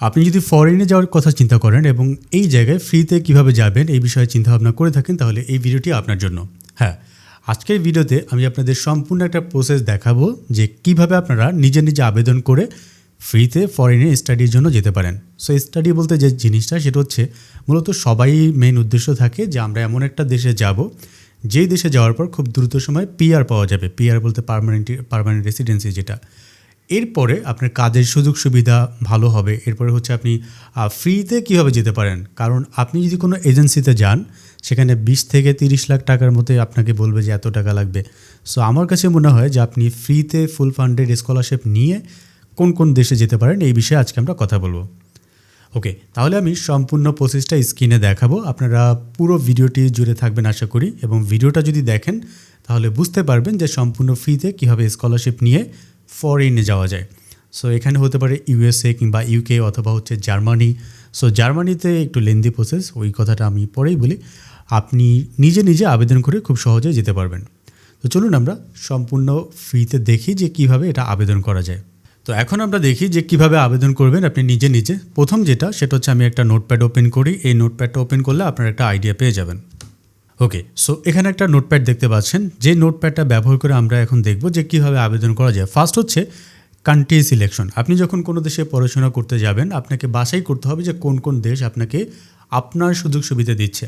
আপনি যদি ফরেনে যাওয়ার কথা চিন্তা করেন এবং এই জায়গায় ফ্রিতে কীভাবে যাবেন এই বিষয়ে চিন্তাভাবনা করে থাকেন, তাহলে এই ভিডিওটি আপনার জন্য। হ্যাঁ আজকের ভিডিওতে আমি আপনাদের সম্পূর্ণ একটা প্রসেস দেখাবো যে কীভাবে আপনারা নিজে নিজে আবেদন করে ফ্রিতে ফরেনে স্টাডির জন্য যেতে পারেন। সো স্টাডি বলতে যে জিনিসটা, সেটা হচ্ছে মূলত সবাই মেন উদ্দেশ্য থাকে যে আমরা এমন একটা দেশে যাব, যেই দেশে যাওয়ার পর খুব দ্রুত সময় পিআর পাওয়া যাবে। পিআর বলতে পারমানেন্ট পারমানেন্ট রেসিডেন্সি যেটা। এরপরে আপনার কাজের সুযোগ সুবিধা ভালো হবে। এরপরে হচ্ছে আপনি ফ্রিতে কীভাবে যেতে পারেন? কারণ আপনি যদি কোনো এজেন্সিতে যান, সেখানে বিশ থেকে তিরিশ লাখ টাকার মধ্যে আপনাকে বলবে যে এত টাকা লাগবে। সো আমার কাছে মনে হয় যে আপনি ফ্রিতে ফুল ফান্ডেড স্কলারশিপ নিয়ে কোন কোন দেশে যেতে পারেন, এই বিষয়ে আজকে আমরা কথা বলব। ওকে তাহলে আমি সম্পূর্ণ প্রসেসটা স্ক্রিনে দেখাবো। আপনারা পুরো ভিডিওটি জুড়ে থাকবেন আশা করি। এবং ভিডিওটা যদি দেখেন, তাহলে বুঝতে পারবেন যে সম্পূর্ণ ফ্রিতে কীভাবে স্কলারশিপ নিয়ে ফরেনে যাওয়া যায়। সো এখানে হতে পারে ইউএসএ কিংবা ইউকে অথবা হচ্ছে জার্মানি। সো জার্মানিতে একটু লেন্দি প্রসেস ওই কথাটা আমি পরেই বলি। আপনি নিজে নিজে আবেদন করে খুব সহজে যেতে পারবেন। তো চলুন আমরা সম্পূর্ণ ফ্রিতে দেখি যে কীভাবে এটা আবেদন করা যায়। তো এখন আমরা দেখি যে কীভাবে আবেদন করবেন আপনি নিজে নিজে। প্রথম যেটা, সেটা হচ্ছে আমি একটা নোটপ্যাড ওপেন করি। এই নোটপ্যাডটা ওপেন করলে আপনার একটা আইডিয়া পেয়ে যাবেন। ওকে সো এখানে একটা নোটপ্যাড দেখতে পাচ্ছেন। যে নোটপ্যাডটা ব্যবহার করে আমরা এখন দেখব যে কীভাবে আবেদন করা যায়। ফার্স্ট হচ্ছে কান্ট্রি সিলেকশন আপনি যখন কোনো দেশে পড়াশোনা করতে যাবেন, আপনাকে বাছাই করতে হবে যে কোন কোন দেশ আপনাকে আপনার সুযোগ সুবিধা দিচ্ছে।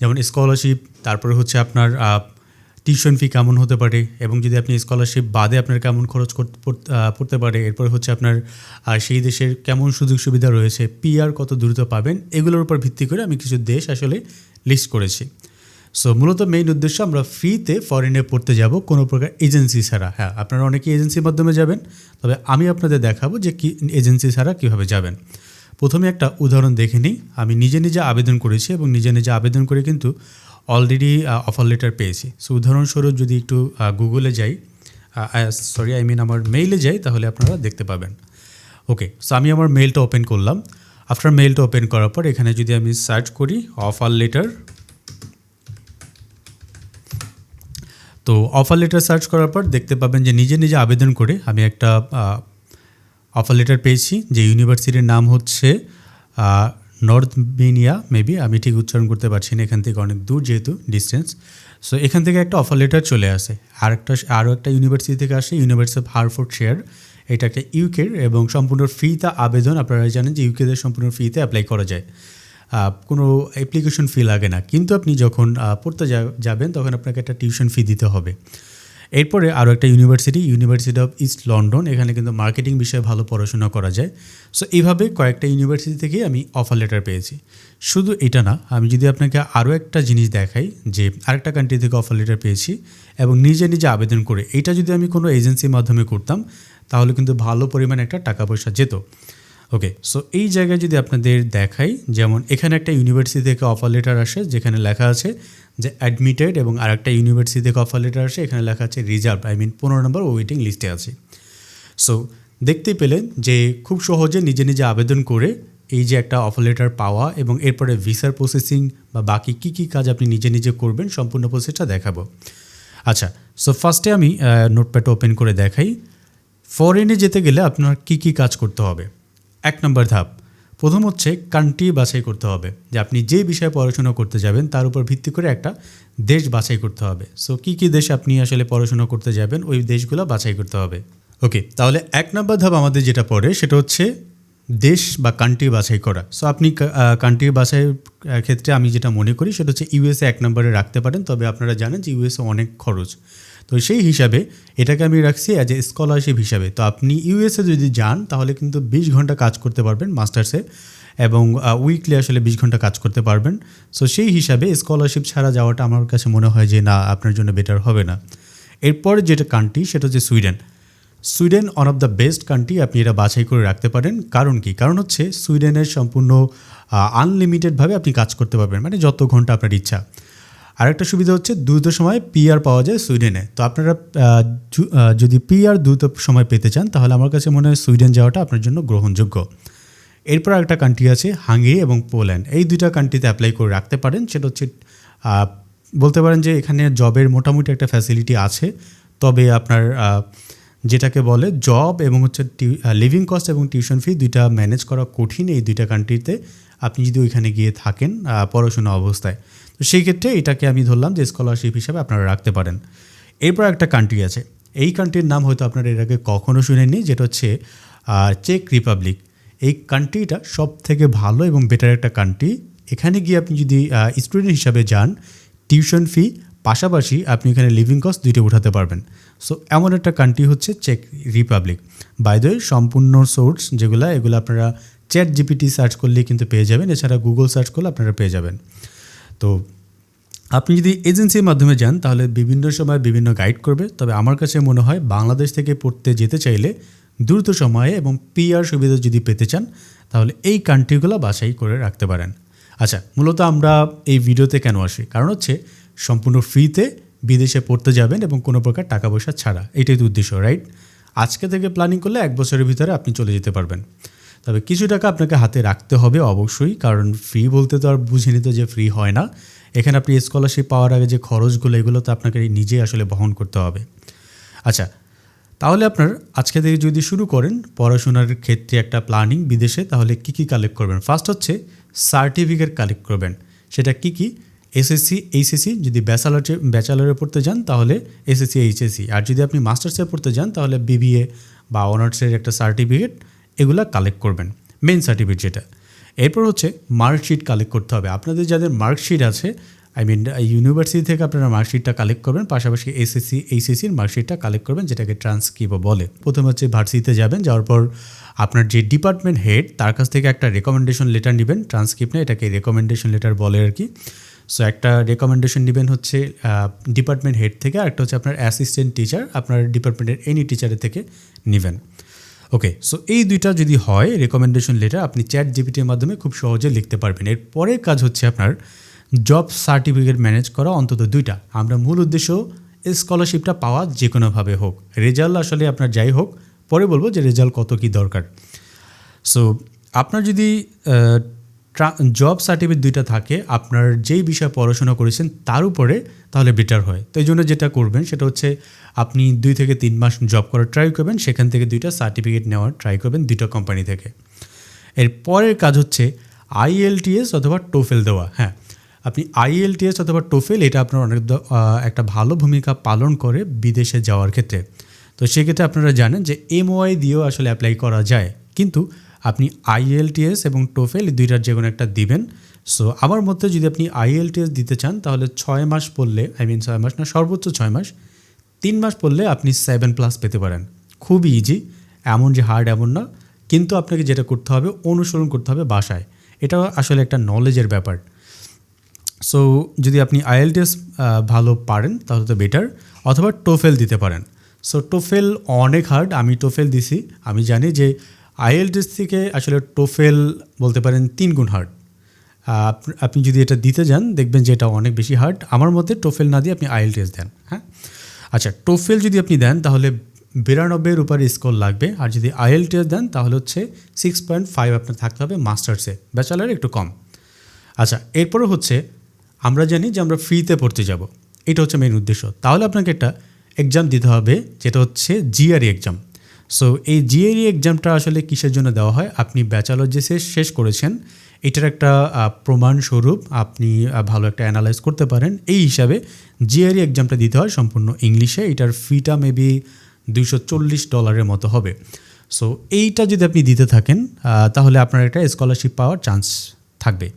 যেমন স্কলারশিপ তারপরে হচ্ছে আপনার টিউশন ফি কেমন হতে পারে, এবং যদি আপনি স্কলারশিপ বাদে আপনার কেমন খরচ করতে পড়তে- পারে, এরপর হচ্ছে আপনার সেই দেশের কেমন সুযোগ সুবিধা রয়েছে পিআর কত দ্রুত পাবেন, এগুলোর উপর ভিত্তি করে আমি কিছু দেশ আসলে লিস্ট করেছি। সো মূলত মেইন উদ্দেশ্য আমরা ফ্রিতে ফরেনে পড়তে যাব কোনো প্রকার এজেন্সি ছাড়া। হ্যাঁ আপনারা অনেকে এজেন্সির মাধ্যমে যাবেন, তবে আমি আপনাদের দেখাবো যে কি এজেন্সি ছাড়া কীভাবে যাবেন। প্রথমে একটা উদাহরণ দেখে নিই। আমি নিজে নিজে আবেদন করেছি এবং নিজে নিজে আবেদন করে কিন্তু অলরেডি অফার লেটার পেয়েছি। সো উদাহরণস্বরূপ যদি একটু গুগলে যাই সরি আই মিন আমার মেইলে যাই, তাহলে আপনারা দেখতে পাবেন। ওকে সো আমি আমার মেইলটা ওপেন করলাম। আফটার মেইলটা ওপেন করার পর এখানে যদি আমি সার্চ করি অফার লেটার তো অফার লেটার সার্চ করার পর দেখতে পাবেন যে নিজে নিজে আবেদন করে আমি একটা অফার লেটার পেয়েছি যে ইউনিভার্সিটির নাম হচ্ছে নর্থ বেনিয়া মেবি আমি ঠিক উচ্চারণ করতে পারছি না, এখান থেকে অনেক দূর যেহেতু ডিস্টেন্স সো এখান থেকে একটা অফার লেটার চলে আসে। আর একটা, আরও একটা ইউনিভার্সিটি থেকে আসে ইউনিভার্সিটি অফ হারফোর্ড শেয়ার এটা একটা ইউকের এবং সম্পূর্ণ ফ্রিতে আবেদন। আপনারা জানেন যে ইউকেদের সম্পূর্ণ ফ্রিতে অ্যাপ্লাই করা যায়। কোনো অ্যাপ্লিকেশন ফি লাগে না। কিন্তু আপনি যখন পড়তে যাবেন, তখন আপনাকে একটা টিউশন ফি দিতে হবে। এরপরে আরও একটা university university of East London এখানে কিন্তু মার্কেটিং বিষয়ে ভালো পড়াশোনা করা যায়। সো এইভাবে কয়েকটা ইউনিভার্সিটি থেকে আমি অফার লেটার পেয়েছি। শুধু এটা না, আমি যদি আপনাকে আরও একটা জিনিস দেখাই, যে আরেকটা কান্ট্রি থেকে অফার লেটার পেয়েছি এবং নিজে নিজে আবেদন করে, এটা যদি আমি কোনো এজেন্সির মাধ্যমে করতাম, তাহলে কিন্তু ভালো পরিমাণে একটা টাকা পয়সা যেত। ওকে সো এই জায়গায় যদি আপনাদের দেখাই, যেমন এখানে একটা ইউনিভার্সিটি থেকে অফার লেটার আসে, যেখানে লেখা আছে যে অ্যাডমিটেড এবং আরেকটা ইউনিভার্সিটি থেকে অফার লেটার আসে, এখানে লেখা আছে রিজার্ভ আই মিন পনেরো নম্বর ওয়েটিং লিস্টে আছে। সো দেখতেই পেলেন যে খুব সহজে নিজে নিজে আবেদন করে এই যে একটা অফার লেটার পাওয়া এবং এরপরে ভিসার প্রসেসিং বা বাকি কী কী কাজ আপনি নিজে নিজে করবেন, সম্পূর্ণ প্রসেসটা দেখাবো। আচ্ছা সো ফার্স্টে আমি নোটপ্যাড ওপেন করে দেখাই। ফরেনে যেতে গেলে আপনার কি কি কাজ করতে হবে? এক নম্বর ধাপ। প্রথম হচ্ছে কান্ট্রি বাছাই করতে হবে। যে আপনি যে বিষয়ে পড়াশোনা করতে যাবেন তার উপর ভিত্তি করে একটা দেশ বাছাই করতে হবে। সো কী কী দেশ আপনি আসলে পড়াশোনা করতে যাবেন ওই দেশগুলো বাছাই করতে হবে। ওকে তাহলে এক নম্বর ধাপ আমাদের যেটা পড়ে সেটা হচ্ছে দেশ বা কান্ট্রি বাছাই করা। সো আপনি কান্ট্রি আহ, ক্ষেত্রে আমি যেটা মনে করি সেটা হচ্ছে ইউএসএ এক নম্বরে রাখতে পারেন। তবে আপনারা জানেন যে ইউএসএ অনেক খরচ। তো সেই হিসাবে এটাকে আমি রাখছি অ্যাজ এ স্কলারশিপ হিসাবে। তো আপনি ইউএসএ যদি যান, তাহলে কিন্তু বিশ ঘণ্টা কাজ করতে পারবেন মাস্টার্সে এবং উইকলি আসলে বিশ ঘণ্টা কাজ করতে পারবেন। সো সেই হিসাবে স্কলারশিপ ছাড়া যাওয়াটা আমার কাছে মনে হয় যে, না, আপনার জন্য বেটার হবে না। এরপর যেটা কান্ট্রি সেটা হচ্ছে Sweden Sweden one of the best country আপনি এটা বাছাই করে রাখতে পারেন। কারণ কি? কারণ হচ্ছে সুইডেনের সম্পূর্ণ আনলিমিটেডভাবে আপনি কাজ করতে পারবেন। মানে যত ঘণ্টা আপনার ইচ্ছা। আরেকটা সুবিধা হচ্ছে দ্রুত সময় পিআর পাওয়া যায় সুইডেনে। তো আপনারা যদি পিআর দ্রুত সময় পেতে চান, তাহলে আমার কাছে মনে হয় সুইডেন যাওয়াটা আপনার জন্য গ্রহণযোগ্য। এরপর একটা কান্ট্রি আছে হাঙ্গেরি এবং পোল্যান্ড। এই দুইটা কান্ট্রিতে অ্যাপ্লাই করে রাখতে পারেন। সেটা হচ্ছে বলতে পারেন যে এখানে জবের মোটামুটি একটা ফ্যাসিলিটি আছে। তবে আপনার যেটাকে বলে জব এবং হচ্ছে লিভিং কস্ট এবং টিউশন ফি দুইটা ম্যানেজ করা কঠিন এই দুইটা কান্ট্রিতে আপনি যদি ওইখানে গিয়ে থাকেন পড়াশোনা অবস্থায়। তো সেই ক্ষেত্রে এটাকে আমি ধরলাম যে স্কলারশিপ হিসাবে আপনারা রাখতে পারেন। এরপর একটা কান্ট্রি আছে। এই কান্ট্রির নাম হয়তো আপনারা এর আগে কখনো শুনেননি, যেটা হচ্ছে চেক রিপাবলিক এই কান্ট্রিটা সব থেকে ভালো এবং বেটার একটা কান্ট্রি এখানে গিয়ে আপনি যদি স্টুডেন্ট হিসাবে যান টিউশন ফি পাশাপাশি আপনি এখানে লিভিং কস্ট দুইটা উঠাতে পারবেন। সো এমন একটা কান্ট্রি হচ্ছে চেক রিপাবলিক বাই দ্য সম্পূর্ণ সোর্স যেগুলো, এগুলো আপনারা চ্যাট জিপিটি সার্চ করলেই কিন্তু পেয়ে যাবেন। এছাড়া গুগল সার্চ করলে আপনারা পেয়ে যাবেন। তো আপনি যদি এজেন্সির মাধ্যমে যান, তাহলে বিভিন্ন সময় বিভিন্ন গাইড করবে। তবে আমার কাছে মনে হয় বাংলাদেশ থেকে পড়তে যেতে চাইলে দ্রুত সময়ে এবং পিআর সুবিধা যদি পেতে চান, তাহলে এই কান্ট্রিগুলো বাছাই করে রাখতে পারেন। আচ্ছা মূলত আমরা এই ভিডিওতে কেন আসি? কারণ হচ্ছে সম্পূর্ণ ফ্রিতে বিদেশে পড়তে যাবেন এবং কোনো প্রকার টাকা পয়সা ছাড়া। এটাই তো উদ্দেশ্য রাইট আজকে থেকে প্ল্যানিং করলে এক বছরের ভিতরে আপনি চলে যেতে পারবেন। তবে কিছু টাকা আপনাকে হাতে রাখতে হবে অবশ্যই, কারণ ফ্রি বলতে তো আর বুঝে নিতে যে ফ্রি হয় না। এখানে আপনি স্কলারশিপ পাওয়ার আগে যে খরচগুলো এগুলো তো আপনাকে নিজেই আসলে বহন করতে হবে। আচ্ছা তাহলে আপনার আজকে থেকে যদি শুরু করেন, পড়াশোনার ক্ষেত্রে একটা প্ল্যানিং বিদেশে, তাহলে কি কি কালেক্ট করবেন? ফার্স্ট হচ্ছে সার্টিফিকেট কালেক্ট করবেন। সেটা কি কি? এসএসসি এইচএসসি যদি ব্যাচেলারে ব্যাচেলারে পড়তে যান, তাহলে এসএসসি এইচএসসি আর যদি আপনি মাস্টার্সে পড়তে যান, তাহলে বিবিএ বা অনার্সের একটা সার্টিফিকেট এগুলা কালেক্ট করবেন মেন সার্টিফিকেট যেটা। এরপর হচ্ছে মার্কশিট কালেক্ট করতে হবে। আপনাদের যাদের মার্কশিট আছে আই মিন ইউনিভার্সিটি থেকে আপনারা মার্কশিটটা কালেক্ট করবেন, পাশাপাশি এসএসসি এইচএসসির মার্কশিটটা কালেক্ট করবেন, যেটাকে ট্রান্সক্রিপও বলে। প্রথমে হচ্ছে ভার্সিটিতে যাবেন, যাওয়ার পর আপনার যে ডিপার্টমেন্ট হেড তার কাছ থেকে একটা রেকমেন্ডেশন লেটার নেবেন ট্রান্সক্রিপ্ট না এটাকে রেকমেন্ডেশন লেটার বলে আর কি। সো একটা রেকমেন্ডেশন নেবেন হচ্ছে ডিপার্টমেন্ট হেড থেকে, আর একটা হচ্ছে আপনার অ্যাসিস্ট্যান্ট টিচার আপনার ডিপার্টমেন্টের এনি টিচারের থেকে নেবেন। ওকে সো এই দুইটা যদি হয় রেকমেন্ডেশন লেটার আপনি চ্যাট জিপিটির মাধ্যমে খুব সহজে লিখতে পারবেন। এর পরের কাজ হচ্ছে আপনার জব সার্টিফিকেট ম্যানেজ করা অন্তত দুইটা। আমরা মূল উদ্দেশ্য স্কলারশিপটা পাওয়া যে কোনোভাবে হোক। রেজাল্ট আসলে আপনার যাই হোক, পরে বলব যে রেজাল্ট কত কী দরকার। সো আপনার যদি জব সার্টিফিকেট দুইটা থাকে, আপনার যেই বিষয়ে পড়াশোনা করেছেন তার উপরে তাহলে বেটার হয়। তো এই জন্য যেটা করবেন সেটা হচ্ছে আপনি দুই থেকে তিন মাস জব করার ট্রাই করবেন, সেখান থেকে দুইটা সার্টিফিকেট নেওয়ার ট্রাই করবেন দুইটা কোম্পানি থেকে। এর পরের কাজ হচ্ছে আইএলটিএস অথবা টোফেল দেওয়া হ্যাঁ। আপনি আইএলটিএস অথবা টোফেল এটা আপনার অনেক একটা ভালো ভূমিকা পালন করে বিদেশে যাওয়ার ক্ষেত্রে। তো সেক্ষেত্রে আপনারা জানেন যে এমওয়াই দিয়েও আসলে অ্যাপ্লাই করা যায়। কিন্তু আপনি আইএলটিএস এবং টোফেল দুইটার যে কোনো একটা দিবেন। সো আমার মধ্যে যদি আপনি আইএলটিএস দিতে চান, তাহলে ছয় মাস পড়লে আই মিন ছয় মাস না, সর্বোচ্চ ছয় মাস, তিন মাস পড়লে আপনি সেভেন প্লাস পেতে পারেন। খুবই ইজি এমন যে হার্ড এমন না, কিন্তু আপনাকে যেটা করতে হবে, অনুসরণ করতে হবে বাসায়। এটা আসলে একটা নলেজের ব্যাপার। সো যদি আপনি আইএলটিএস ভালো পারেন, তাহলে তো বেটার অথবা টোফেল দিতে পারেন। সো টোফেল অনেক হার্ড আমি টোফেল দিছি। আমি জানি যে আইএলটিএস থেকে আসলে টোফেল বলতে পারেন তিন গুণ হার্ড আপ- আপনি যদি এটা দিতে যান, দেখবেন যে এটা অনেক বেশি হার্ড আমার মতে টোফেল না দিয়ে আপনি আইএলটিএস দেন হ্যাঁ? আচ্ছা টোফেল যদি আপনি দেন, তাহলে বিরানব্বইয়ের উপরে স্কোর লাগবে। আর যদি আইএলটিএস দেন, তাহলে হচ্ছে সিক্স পয়েন্ট ফাইভ আপনার থাকতে হবে মাস্টার্সে। ব্যাচেলারে একটু কম। আচ্ছা এরপরে হচ্ছে আমরা জানি যে আমরা ফ্রিতে পড়তে যাব। এটা হচ্ছে মেন উদ্দেশ্য। তাহলে আপনাকে একটা এক্সাম দিতে হবে, যেটা হচ্ছে জিআরই এক্সাম সো এই জিআরই এক্সামটা আসলে কিসের জন্য দেওয়া হয়? আপনি ব্যাচেলর যে শেষ শেষ করেছেন, এটার একটা প্রমাণস্বরূপ আপনি ভালো একটা অ্যানালাইজ করতে পারেন। এই হিসাবে জিআরই এক্সামটা দিতে হয় সম্পূর্ণ ইংলিশে এটার ফিটা মেবি দুইশো চল্লিশ ডলারের মতো হবে। সো এইটা যদি আপনি দিতে থাকেন তাহলে আপনার একটা স্কলারশিপ পাওয়ার চান্স থাকবে।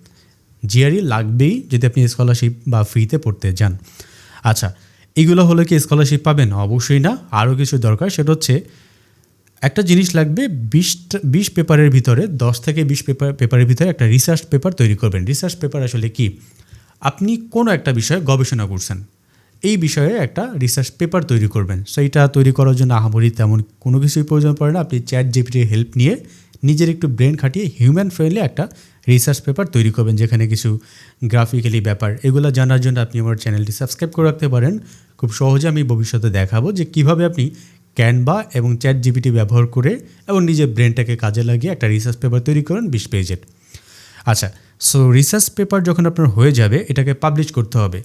জিআরই লাগবেই যদি আপনি স্কলারশিপ বা ফ্রিতে পড়তে যান। আচ্ছা এগুলো হলে কি স্কলারশিপ পাবেন? অবশ্যই না। আরও কিছু দরকার, সেটা হচ্ছে একটা জিনিস লাগবে বিশটা বিশ পেপারের ভিতরে, দশ থেকে বিশ পেপার, পেপারের ভিতরে একটা রিসার্চ পেপার তৈরি করবেন। রিসার্চ পেপার আসলে কি? আপনি কোনো একটা বিষয়ে গবেষণা করছেন, এই বিষয়ে একটা রিসার্চ পেপার তৈরি করবেন। সো এইটা তৈরি করার জন্য আহামরি তেমন কোনো কিছুই প্রয়োজন পড়ে না। আপনি চ্যাট জিপিটির হেল্প নিয়ে নিজের একটু ব্রেন খাটিয়ে হিউম্যান ফ্রেন্ডলি একটা রিসার্চ পেপার তৈরি করবেন, যেখানে কিছু গ্রাফিক্যালি ব্যাপার, এগুলো জানার জন্য আপনি আমার চ্যানেলটি সাবস্ক্রাইব করে রাখতে পারেন। খুব সহজে আমি ভবিষ্যতে দেখাবো যে কীভাবে আপনি ক্যানভা এবং চ্যাট জিপিটি ব্যবহার করে এবং নিজের ব্রেনটাকে কাজে লাগিয়ে একটা রিসার্চ পেপার তৈরি করেন বিশ পেজের। আচ্ছা সো রিসার্চ পেপার যখন আপনার হয়ে যাবে, এটাকে পাবলিশ করতে হবে।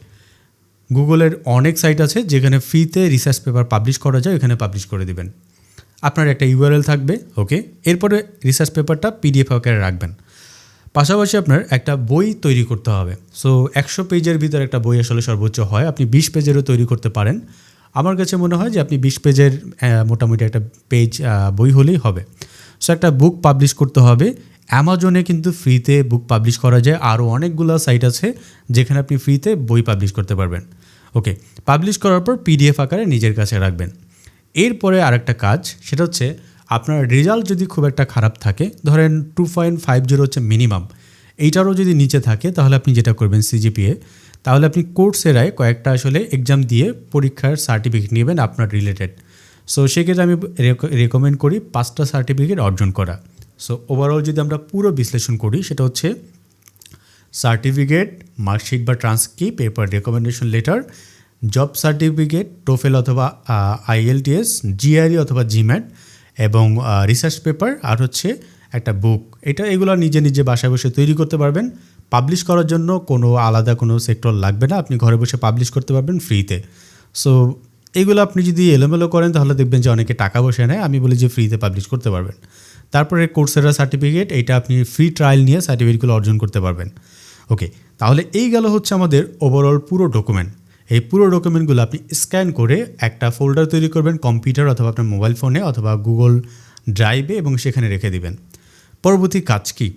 গুগলের অনেক সাইট আছে যেখানে ফ্রিতে রিসার্চ পেপার পাবলিশ করা যায় এখানে পাবলিশ করে দেবেন। আপনার একটা ইউআরএল থাকবে ওকে এরপরে রিসার্চ পেপারটা পিডিএফ আকারে রাখবেন। পাশাপাশি আপনার একটা বই তৈরি করতে হবে। সো একশো পেজের ভিতরে একটা বই আসলে সর্বোচ্চ হয়, আপনি বিশ পেজেরও তৈরি করতে পারেন। আমার কাছে মনে হয় যে আপনি বিশ পেজের মোটামুটি একটা পেজ বই হলেই হবে। সো একটা বুক পাবলিশ করতে হবে। অ্যামাজনে কিন্তু ফ্রিতে বুক পাবলিশ করা যায়। আরও অনেকগুলো সাইট আছে যেখানে আপনি ফ্রিতে বই পাবলিশ করতে পারবেন। ওকে পাবলিশ করার পর পিডিএফ আকারে নিজের কাছে রাখবেন। এরপরে আরেকটা কাজ, সেটা হচ্ছে আপনার রেজাল্ট যদি খুব একটা খারাপ থাকে, ধরেন টু পয়েন্ট ফাইভ জিরো হচ্ছে মিনিমাম এইটারও যদি নিচে থাকে, তাহলে আপনি যেটা করবেন সিজিপিএ তাহলে আপনি কোর্সেরায় কয়েকটা আসলে এক্সাম দিয়ে পরীক্ষার সার্টিফিকেট নেবেন আপনার রিলেটেড সো সেক্ষেত্রে আমি রেকমেন্ড করি পাঁচটা সার্টিফিকেট অর্জন করা। সো ওভারঅল যদি আমরা পুরো বিশ্লেষণ করি, সেটা হচ্ছে সার্টিফিকেট মার্কশিট বা transcript paper recommendation letter job certificate TOEFL অথবা আইএলটিএস জিআরই অথবা জিম্যাট এবং রিসার্চ পেপার আর হচ্ছে একটা বুক এটা এগুলো নিজে নিজে বাসায় বসে তৈরি করতে পারবেন। পাবলিশ করার জন্য কোনো আলাদা কোনো সেক্টর লাগবে না। আপনি ঘরে বসে পাবলিশ করতে পারবেন ফ্রিতে সো এগুলো আপনি যদি এলোমেলো করেন, তাহলে দেখবেন যে অনেকে টাকা বসে নেয়। আমি বলি যে ফ্রিতে পাবলিশ করতে পারবেন। তারপরে কোর্সেরা সার্টিফিকেট এটা আপনি ফ্রি ট্রায়াল নিয়ে সার্টিফিকেটগুলো অর্জন করতে পারবেন। ওকে তাহলে এই গেল হচ্ছে আমাদের ওভারঅল পুরো ডকুমেন্ট এই পুরো ডকুমেন্টগুলো আপনি স্ক্যান করে একটা ফোল্ডার তৈরি করবেন কম্পিউটার অথবা আপনার মোবাইল ফোনে অথবা গুগল ড্রাইভে এবং সেখানে রেখে দিবেন। পরবর্তী কাজ কি?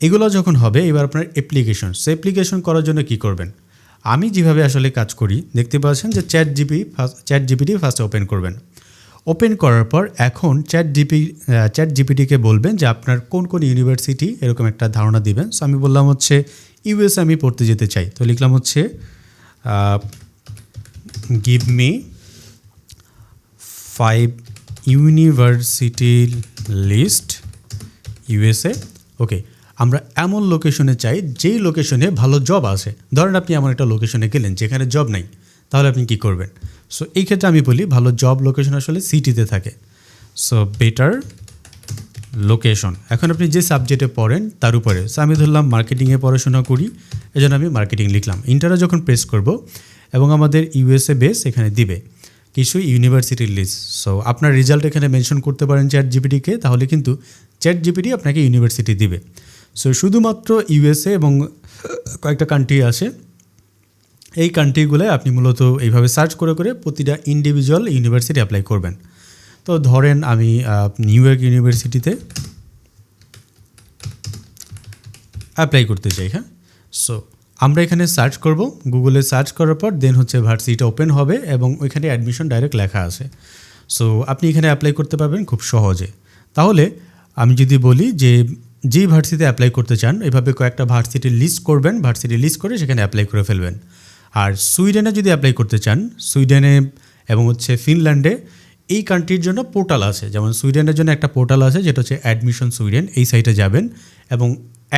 এগুলো যখন হবে, এবার আপনার অ্যাপ্লিকেশন সে অ্যাপ্লিকেশন করার জন্য কি করবেন? আমি যেভাবে আসলে কাজ করি, দেখতে পাচ্ছেন যে chat GP ChatGPT first open করবেন। ওপেন করার পর এখন চ্যাট জিপি চ্যাট জিপিটিকে বলবেন যে আপনার কোন কোন ইউনিভার্সিটি এরকম একটা ধারণা দিবেন। সো আমি বললাম হচ্ছে ইউএস আমি পড়তে যেতে চাই। তো লিখলাম হচ্ছে give me five university list USA okay আমরা এমন লোকেশনে চাই, যেই লোকেশনে ভালো জব আছে। ধরেন আপনি এমন একটা লোকেশনে গেলেন, যেখানে জব নাই। তাহলে আপনি কি করবেন? সো এই ক্ষেত্রে আমি বলি, ভালো জব লোকেশন আসলে সিটিতে থাকে। সো বেটার লোকেশন এখন আপনি যে সাবজেক্টে পড়েন, তার উপরে। সো আমি ধরলাম মার্কেটিংয়ে পড়াশোনা করি, এজন্য আমি মার্কেটিং লিখলাম। ইন্টারে যখন প্রেস করব, এবং আমাদের ইউএসএ বেস এখানে দিবে, কিছু ইউনিভার্সিটির লিস্ট সো আপনার রেজাল্ট এখানে মেনশন করতে পারেন চ্যাট জিপিটিকে তাহলে কিন্তু চ্যাট জিপিটি আপনাকে ইউনিভার্সিটি দিবে। সো শুধুমাত্র ইউএসএ এবং কয়েকটা কান্ট্রি আছে। এই কান্ট্রিগুলোয় আপনি মূলত এইভাবে সার্চ করে করে প্রতিটা ইন্ডিভিজুয়াল ইউনিভার্সিটি অ্যাপ্লাই করবেন। তো ধরেন আমি নিউ ইয়র্ক ইউনিভার্সিটিতে অ্যাপ্লাই করতে চাই হ্যাঁ? সো আমরা এখানে সার্চ করব গুগলে সার্চ করার পর দেন হচ্ছে ভার্সিটিটা ওপেন হবে এবং ওইখানে অ্যাডমিশন ডাইরেক্ট লেখা আছে। সো আপনি এখানে অ্যাপ্লাই করতে পারবেন খুব সহজে। তাহলে আমি যদি বলি যে যেই ভার্সিটিতে অ্যাপ্লাই করতে চান, এভাবে কয়েকটা ভার্সিটির লিস্ট করবেন ভার্সিটি লিস্ট করে সেখানে অ্যাপ্লাই করে ফেলবেন। আর সুইডেনে যদি অ্যাপ্লাই করতে চান, সুইডেনে এবং হচ্ছে ফিনল্যান্ডে, এই কান্ট্রির জন্য পোর্টাল আছে। যেমন সুইডেনের জন্য একটা পোর্টাল আছে, যেটা হচ্ছে অ্যাডমিশন সুইডেন এই সাইটে যাবেন এবং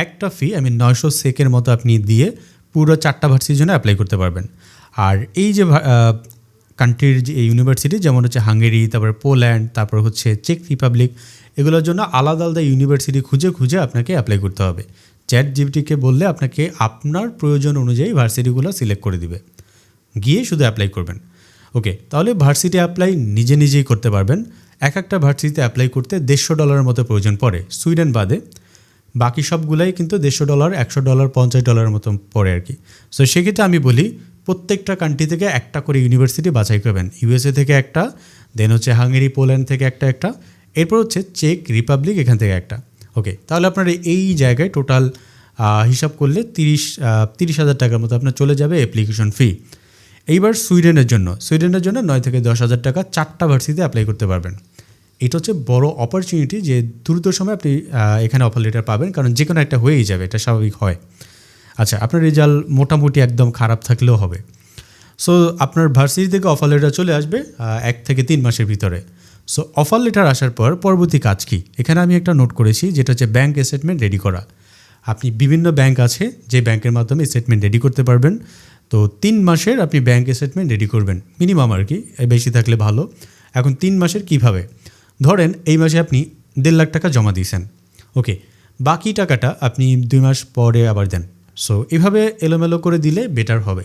একটা ফি আমি নয়শো সেকের মতো আপনি দিয়ে পুরো চারটা ভার্সিটির জন্য অ্যাপ্লাই করতে পারবেন। আর এই যে কান্ট্রির যে ইউনিভার্সিটি যেমন হচ্ছে হাঙ্গেরি তারপর পোল্যান্ড তারপর হচ্ছে চেক রিপাবলিক এগুলোর জন্য আলাদা আলাদা ইউনিভার্সিটি খুঁজে খুঁজে আপনাকে অ্যাপ্লাই করতে হবে। চ্যাট জিপিটিকে বললে আপনাকে আপনার প্রয়োজন অনুযায়ী ভার্সিটিগুলো সিলেক্ট করে দিবে। গিয়ে শুধু অ্যাপ্লাই করবেন। ওকে তাহলে ভার্সিটি অ্যাপ্লাই নিজে নিজেই করতে পারবেন। এক একটা ভার্সিটিতে অ্যাপ্লাই করতে দেড়শো ডলারের মতো প্রয়োজন পড়ে সুইডেন বাদে। বাকি সবগুলাই কিন্তু দেড়শো ডলার একশো ডলার পঞ্চাশ ডলারের মতো পড়ে আর কি। সো সেক্ষেত্রে আমি বলি, প্রত্যেকটা কান্ট্রি থেকে একটা করে ইউনিভার্সিটি বাছাই করবেন। ইউএসএ থেকে একটা দেন হচ্ছে হাঙ্গেরি পোল্যান্ড থেকে একটা একটা। এরপর হচ্ছে চেক রিপাবলিক এখান থেকে একটা। ওকে তাহলে আপনার এই জায়গায় টোটাল হিসাব করলে তিরিশ তিরিশ হাজার টাকার মতো আপনার চলে যাবে অ্যাপ্লিকেশন ফি এইবার সুইডেনের জন্য সুইডেনের জন্য নয় থেকে দশ হাজার টাকা চারটা ভার্সিতে অ্যাপ্লাই করতে পারবেন। এটা হচ্ছে বড় অপরচুনিটি যে দ্রুত সময় আপনি এখানে অফার লেটার পাবেন, কারণ যে কোনো একটা হয়েই যাবে, এটা স্বাভাবিক হয়। আচ্ছা আপনার রেজাল্ট মোটামুটি একদম খারাপ থাকলেও হবে। সো আপনার ভার্সিটি থেকে অফার লেটার চলে আসবে এক থেকে তিন মাসের ভিতরে। সো অফার লেটার আসার পর পরবর্তী কাজ কি? এখানে আমি একটা নোট করেছি, যেটা হচ্ছে ব্যাঙ্ক স্টেটমেন্ট রেডি করা। আপনি বিভিন্ন ব্যাংক আছে, যে ব্যাংকের মাধ্যমে স্টেটমেন্ট রেডি করতে পারবেন। তো তিন মাসের আপনি ব্যাংক স্টেটমেন্ট রেডি করবেন। মিনিমাম আর কি বেশি থাকলে ভালো। এখন তিন মাসের কীভাবে? ধরেন এই মাসে আপনি দেড় লাখ টাকা জমা দিয়েছেন। ওকে, বাকি টাকাটা আপনি দুই মাস পরে আবার দেন। সো এভাবে এলোমেলো করে দিলে বেটার হবে।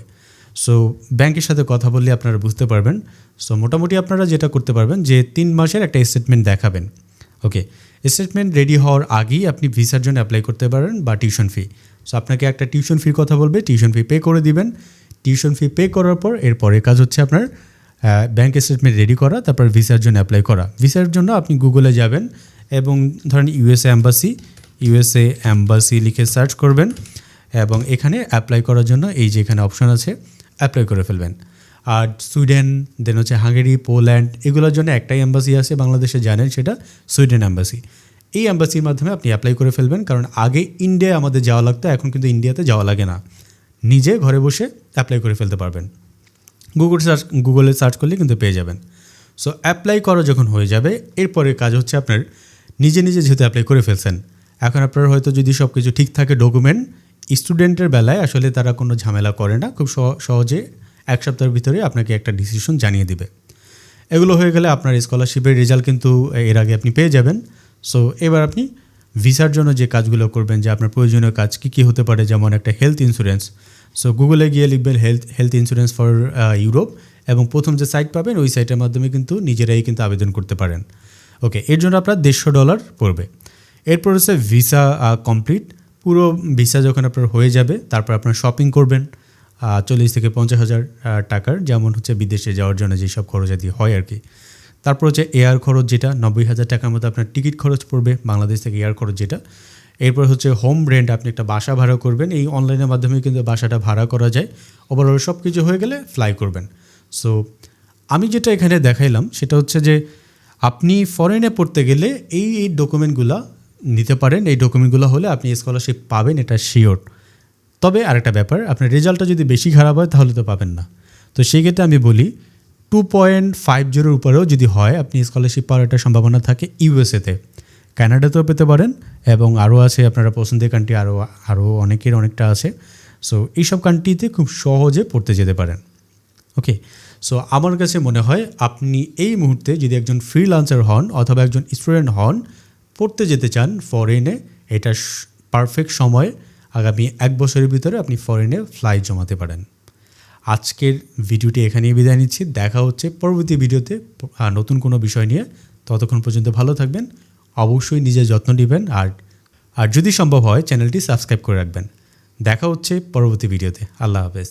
সো ব্যাংকের সাথে কথা বললে আপনারা বুঝতে পারবেন। সো মোটামুটি আপনারা যেটা করতে পারবেন যে, তিন মাসের একটা স্টেটমেন্ট দেখাবেন। ওকে স্টেটমেন্ট রেডি হওয়ার আগেই আপনি ভিসার জন্য অ্যাপ্লাই করতে পারেন বা টিউশন ফি সো আপনাকে একটা টিউশন ফির কথা বলবে টিউশন ফি পে করে দিবেন। টিউশন ফি পে করার পর এরপরে কাজ হচ্ছে আপনার ব্যাংক স্টেটমেন্ট রেডি করা, তারপর ভিসার জন্য অ্যাপ্লাই করা। ভিসার জন্য আপনি গুগলে যাবেন এবং ধরেন ইউএসএ অ্যাম্বাসি ইউএসএ অ্যাম্বাসি লিখে সার্চ করবেন এবং এখানে অ্যাপ্লাই করার জন্য এই যে এখানে অপশন আছে অ্যাপ্লাই করে ফেলবেন। আর সুইডেন দেন হচ্ছে হাঙ্গেরি, পোল্যান্ড, এগুলোর জন্য একটাই অ্যাম্বাসি আছে, বাংলাদেশে জানেন সেটা সুইডেন অ্যাম্বাসি এই অ্যাম্বাসির মাধ্যমে আপনি অ্যাপ্লাই করে ফেলবেন, কারণ আগে ইন্ডিয়া আমাদের যাওয়া লাগতো, এখন কিন্তু ইন্ডিয়াতে যাওয়া লাগে না। নিজে ঘরে বসে অ্যাপ্লাই করে ফেলতে পারবেন। গুগল সার্চ গুগলে সার্চ করলে কিন্তু পেয়ে যাবেন। সো অ্যাপ্লাই করা যখন হয়ে যাবে, এরপরে কাজ হচ্ছে আপনার নিজে নিজে যেহেতু অ্যাপ্লাই করে ফেলছেন, এখন আপনার হয়তো যদি সব কিছু ঠিক থাকে ডকুমেন্ট স্টুডেন্টের বেলায় আসলে তারা কোনো ঝামেলা করে না, খুব সহ- সহজে এক সপ্তাহের ভিতরে আপনাকে একটা ডিসিশন জানিয়ে দিবে। এগুলো হয়ে গেলে আপনার স্কলারশিপের রেজাল্ট কিন্তু এর আগে আপনি পেয়ে যাবেন। সো এবার আপনি ভিসার জন্য যে কাজগুলো করবেন, যে আপনার প্রয়োজনীয় কাজ কী কী হতে পারে, যেমন একটা হেলথ ইন্স্যুরেন্স সো গুগলে গিয়ে লিখবেন health health insurance for Europe এবং প্রথম যে সাইট পাবেন, ওই সাইটের মাধ্যমে কিন্তু নিজেরাই কিন্তু আবেদন করতে পারেন। ওকে এর জন্য আপনার দেড়শো ডলার পড়বে। এরপর হচ্ছে ভিসা কমপ্লিট পুরো ভিসা যখন আপনার হয়ে যাবে, তারপর আপনার শপিং করবেন চল্লিশ থেকে পঞ্চাশ হাজার টাকার যেমন হচ্ছে বিদেশে যাওয়ার জন্য যেসব খরচাদি হয় আর কি। তারপর হচ্ছে এয়ার খরচ যেটা, নব্বই হাজার টাকার মতো আপনার টিকিট খরচ পড়বে, বাংলাদেশ থেকে এয়ার খরচ যেটা। এরপর হচ্ছে হোম রেন্ট আপনি একটা বাসা ভাড়া করবেন, এই অনলাইনের মাধ্যমে কিন্তু বাসাটা ভাড়া করা যায়। ওভারঅল সব কিছু হয়ে গেলে ফ্লাই করবেন। সো আমি যেটা এখানে দেখাইলাম, সেটা হচ্ছে যে, আপনি ফরেনে পড়তে গেলে এই এই ডকুমেন্টগুলো নিতে পারেন, এই ডকুমেন্টগুলো হলে আপনি স্কলারশিপ পাবেন, এটা শিওর তবে আরেকটা ব্যাপার, আপনার রেজাল্টটা যদি বেশি খারাপ হয়, তাহলে তো পাবেন না। তো সেই ক্ষেত্রে আমি বলি টু পয়েন্ট ফাইভ জিরোর উপরেও যদি হয়, আপনি স্কলারশিপ পাওয়ার একটা সম্ভাবনা থাকে ইউএসএতে কানাডাতেও পেতে পারেন, এবং আরও আছে, আপনারা পছন্দের কান্ট্রি আরও আরও অনেকের অনেকটা আছে। সো এইসব কান্ট্রিতে খুব সহজে পড়তে যেতে পারেন। ওকে সো আমার কাছে মনে হয়, আপনি এই মুহূর্তে যদি একজন ফ্রিলান্সার হন, অথবা একজন স্টুডেন্ট হন পড়তে যেতে চান ফরেনে এটা পারফেক্ট সময়। আগামী এক বছরের ভিতরে আপনি ফরেনে ফ্লাইট জমাতে পারেন। আজকের ভিডিওটি এখানেই বিদায় নিচ্ছি। দেখা হচ্ছে পরবর্তী ভিডিওতে নতুন কোনো বিষয় নিয়ে। ততক্ষণ পর্যন্ত ভালো থাকবেন। অবশ্যই নিজের যত্ন নেবেন। আর আর যদি সম্ভব হয় চ্যানেলটি সাবস্ক্রাইব করে রাখবেন। দেখা হচ্ছে পরবর্তী ভিডিওতে আল্লাহ হাফেজ।